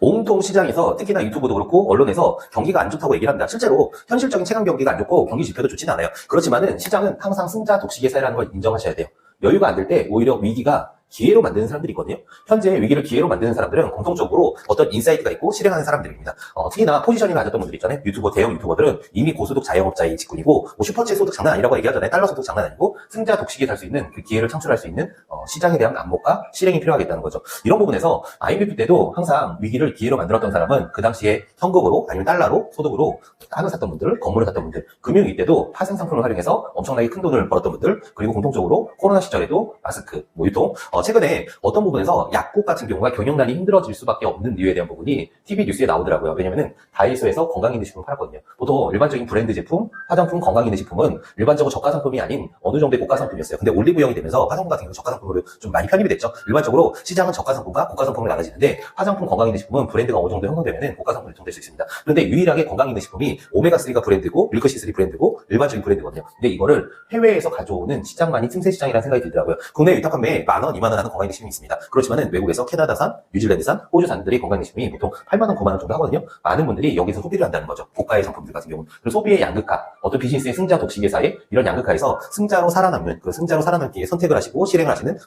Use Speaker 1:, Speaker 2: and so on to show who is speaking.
Speaker 1: 온통 시장에서 특히나 유튜브도 그렇고 언론에서 경기가 안 좋다고 얘기를 합니다. 실제로 현실적인 체감 경기가 안 좋고 경기 지표도 좋지는 않아요. 그렇지만은 시장은 항상 승자 독식의 사회라는 걸 인정하셔야 돼요. 여유가 안 될 때 오히려 위기가 기회로 만드는 사람들이 있거든요. 현재 위기를 기회로 만드는 사람들은 공통적으로 어떤 인사이트가 있고 실행하는 사람들입니다. 어, 특히나 포지션을 가졌던 분들 있잖아요. 유튜버, 대형 유튜버들은 이미 고소득 자영업자의 직군이고 뭐 슈퍼챗 소득 장난 아니라고 얘기하잖아요. 달러 소득 장난 아니고 승자 독식이 살 수 있는 그 기회를 창출할 수 있는 어, 시장에 대한 안목과 실행이 필요하겠다는 거죠. 이런 부분에서 IMF 때도 항상 위기를 기회로 만들었던 사람은 그 당시에 현금으로 아니면 달러로 소득으로 땅을 샀던 분들, 건물을 샀던 분들, 금융위 때도 파생 상품을 활용해서 엄청나게 큰 돈을 벌었던 분들, 그리고 공통적으로 코로나 시절에도 마스크, 뭐 유통, 어, 최근에 어떤 부분에서 약국 같은 경우가 경영난이 힘들어질 수밖에 없는 이유에 대한 부분이 TV 뉴스에 나오더라고요. 왜냐면은 다이소에서 건강기능식품을 팔았거든요. 보통 일반적인 브랜드 제품, 화장품, 건강기능식품은 일반적으로 저가 상품이 아닌 어느 정도의 고가 상품이었어요. 근데 올리브영이 되면서 화장품 같은 경우 저가 상품으로 좀 많이 편입이 됐죠. 일반적으로 시장은 저가 상품과 고가 상품으로 나눠지는데 화장품, 건강기능식품은 브랜드가 어느 정도 형성되면은 고가 상품이 유통될 수 있습니다. 그런데 유일하게 건강기능식품이 오메가3가 브랜드고 밀크시3 브랜드고 일반적인 브랜드거든요. 근데 이거를 해외에서 가져오는 시장만이 틈새 시장이라는 생각이 들더라고요. 국내 위탁 판매에 만 원, 이만 원 하는 건강기능식품이 있습니다. 그렇지만은 외국에서 캐나다산, 뉴질랜드산, 호주산들이 건강기능식품이 보통 8만 원, 9만 원 정도 하거든요. 많은 분들이 여기서 소비를 한다는 거죠. 고가의 상품들 같은 경우는. 소비의 양극화, 어떤 비즈니스의 승자 독식의 사이 이런 양극화에서 승자로 살아남는 그 승자로 살아남기에 선택을 하시고 실행을 하시는